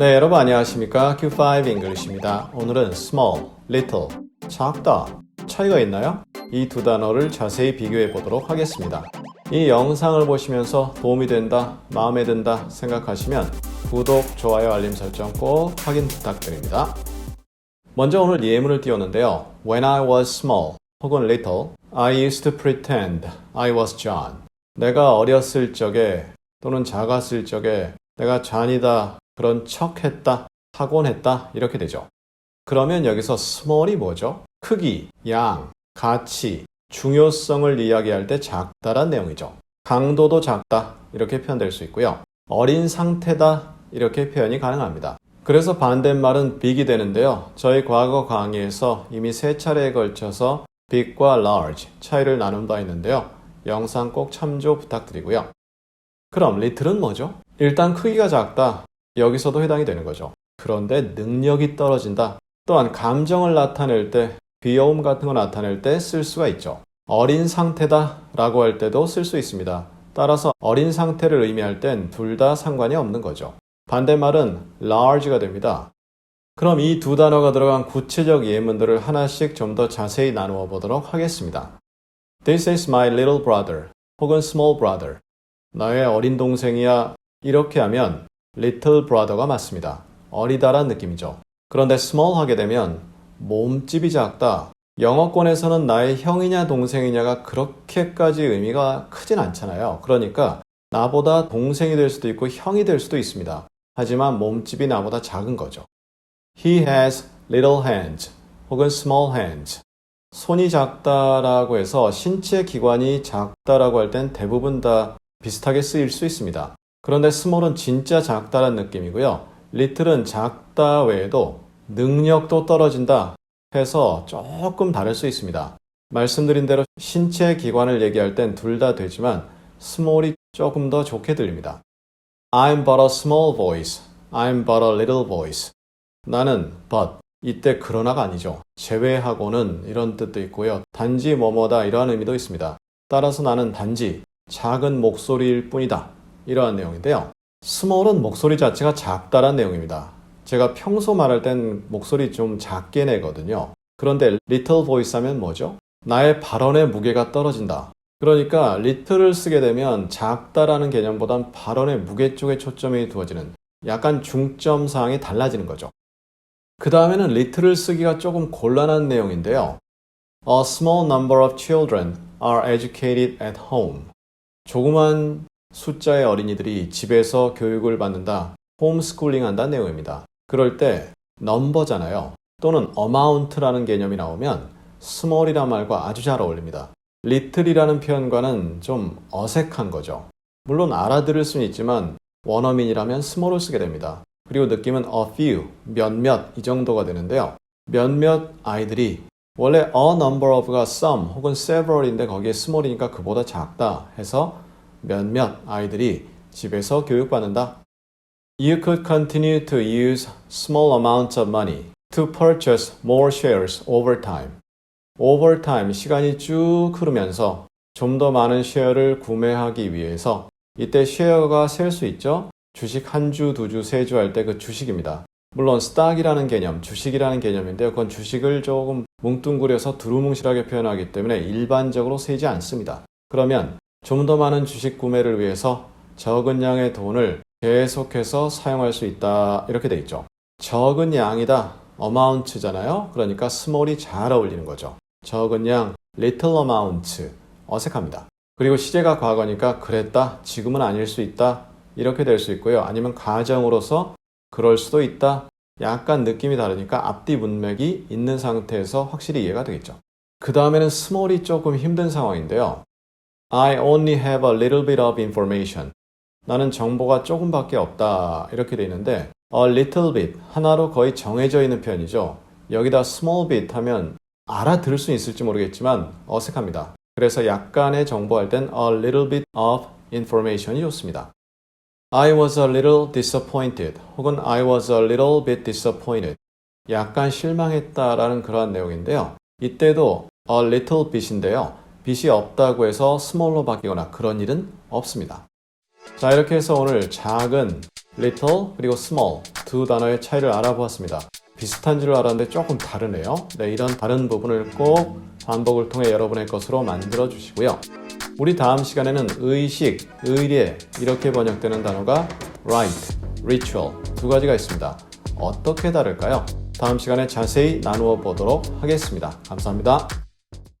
네, 여러분 안녕하십니까? Q5 English입니다. 오늘은 small, little, 작다. 차이가 있나요? 이 두 단어를 자세히 비교해 보도록 하겠습니다. 이 영상을 보시면서 도움이 된다, 마음에 든다 생각하시면 구독, 좋아요, 알림 설정 꼭 확인 부탁드립니다. 먼저 오늘 예문을 띄웠는데요. When I was small 혹은 little, I used to pretend I was John. 내가 어렸을 적에 또는 작았을 적에 내가 잔이다 그런 척 했다 하곤 했다 이렇게 되죠. 그러면 여기서 small이 뭐죠? 크기, 양, 가치, 중요성을 이야기할 때 작다란 내용이죠. 강도도 작다 이렇게 표현될 수 있고요. 어린 상태다 이렇게 표현이 가능합니다. 그래서 반대말은 big이 되는데요. 저희 과거 강의에서 이미 세 차례에 걸쳐서 big과 large 차이를 나눈 바 있는데요. 영상 꼭 참조 부탁드리고요. 그럼 little은 뭐죠? 일단 크기가 작다. 여기서도 해당이 되는 거죠. 그런데 능력이 떨어진다. 또한 감정을 나타낼 때, 귀여움 같은 거 나타낼 때 쓸 수가 있죠. 어린 상태다 라고 할 때도 쓸 수 있습니다. 따라서 어린 상태를 의미할 땐 둘 다 상관이 없는 거죠. 반대말은 large가 됩니다. 그럼 이 두 단어가 들어간 구체적 예문들을 하나씩 좀 더 자세히 나누어 보도록 하겠습니다. This is my little brother 혹은 small brother. 나의 어린 동생이야. 이렇게 하면 little brother가 맞습니다. 어리다란 느낌이죠. 그런데 small 하게 되면 몸집이 작다. 영어권에서는 나의 형이냐 동생이냐가 그렇게까지 의미가 크진 않잖아요. 그러니까 나보다 동생이 될 수도 있고 형이 될 수도 있습니다. 하지만 몸집이 나보다 작은 거죠. He has little hands 혹은 small hands. 손이 작다라고 해서 신체 기관이 작다라고 할 땐 대부분 다 비슷하게 쓰일 수 있습니다. 그런데 small은 진짜 작다란 느낌이고요. little은 작다 외에도 능력도 떨어진다 해서 조금 다를 수 있습니다. 말씀드린 대로 신체 기관을 얘기할 땐 둘 다 되지만 small이 조금 더 좋게 들립니다. I'm but a small voice. I'm but a little voice. 나는 but 이때 그러나가 아니죠. 제외하고는 이런 뜻도 있고요. 단지 뭐뭐다 이러한 의미도 있습니다. 따라서 나는 단지 작은 목소리일 뿐이다. 이러한 내용인데요. small은 목소리 자체가 작다란 내용입니다. 제가 평소 말할 땐 목소리 좀 작게 내거든요. 그런데 little voice 하면 뭐죠? 나의 발언의 무게가 떨어진다. 그러니까 little을 쓰게 되면 작다라는 개념보단 발언의 무게 쪽에 초점이 두어지는 약간 중점 사항이 달라지는 거죠. 그 다음에는 little을 쓰기가 조금 곤란한 내용인데요. A small number of children are educated at home. 조그만 숫자의 어린이들이 집에서 교육을 받는다, 홈스쿨링 한다는 내용입니다. 그럴 때 넘버잖아요. 또는 amount라는 개념이 나오면 small이란 말과 아주 잘 어울립니다. little이라는 표현과는 좀 어색한 거죠. 물론 알아들을 수는 있지만 원어민이라면 small을 쓰게 됩니다. 그리고 느낌은 a few, 몇몇 이 정도가 되는데요. 몇몇 아이들이 원래 a number of가 some 혹은 several인데 거기에 small이니까 그보다 작다 해서 몇몇 아이들이 집에서 교육받는다. You could continue to use small amounts of money to purchase more shares over time. over time 시간이 쭉 흐르면서 좀 더 많은 쉐어를 구매하기 위해서 이때 쉐어가 셀 수 있죠? 주식 한 주, 두 주, 세 주 할 때 그 주식입니다. 물론 스탁이라는 개념, 주식이라는 개념인데요. 그건 주식을 조금 뭉뚱그려서 두루뭉실하게 표현하기 때문에 일반적으로 세지 않습니다. 그러면 좀 더 많은 주식 구매를 위해서 적은 양의 돈을 계속해서 사용할 수 있다. 이렇게 돼 있죠. 적은 양이다. amount잖아요. 그러니까 small이 잘 어울리는 거죠. 적은 양, little amount. 어색합니다. 그리고 시제가 과거니까 그랬다. 지금은 아닐 수 있다. 이렇게 될 수 있고요. 아니면 가정으로서 그럴 수도 있다. 약간 느낌이 다르니까 앞뒤 문맥이 있는 상태에서 확실히 이해가 되겠죠. 그 다음에는 small이 조금 힘든 상황인데요. I only have a little bit of information. 나는 정보가 조금밖에 없다. 이렇게 돼 있는데 a little bit 하나로 거의 정해져 있는 표현이죠. 여기다 small bit 하면 알아들을 수 있을지 모르겠지만 어색합니다. 그래서 약간의 정보할 땐 a little bit of information이 좋습니다. I was a little disappointed 혹은 I was a little bit disappointed 약간 실망했다라는 그러한 내용인데요. 이때도 a little bit인데요. Bit이 없다고 해서 small로 바뀌거나 그런 일은 없습니다. 자 이렇게 해서 오늘 작은 little 그리고 small 두 단어의 차이를 알아보았습니다. 비슷한 줄 알았는데 조금 다르네요. 네, 이런 다른 부분을 꼭 반복을 통해 여러분의 것으로 만들어 주시고요. 우리 다음 시간에는 의식, 의례 이렇게 번역되는 단어가 rite, ritual 두 가지가 있습니다. 어떻게 다를까요? 다음 시간에 자세히 나누어 보도록 하겠습니다. 감사합니다.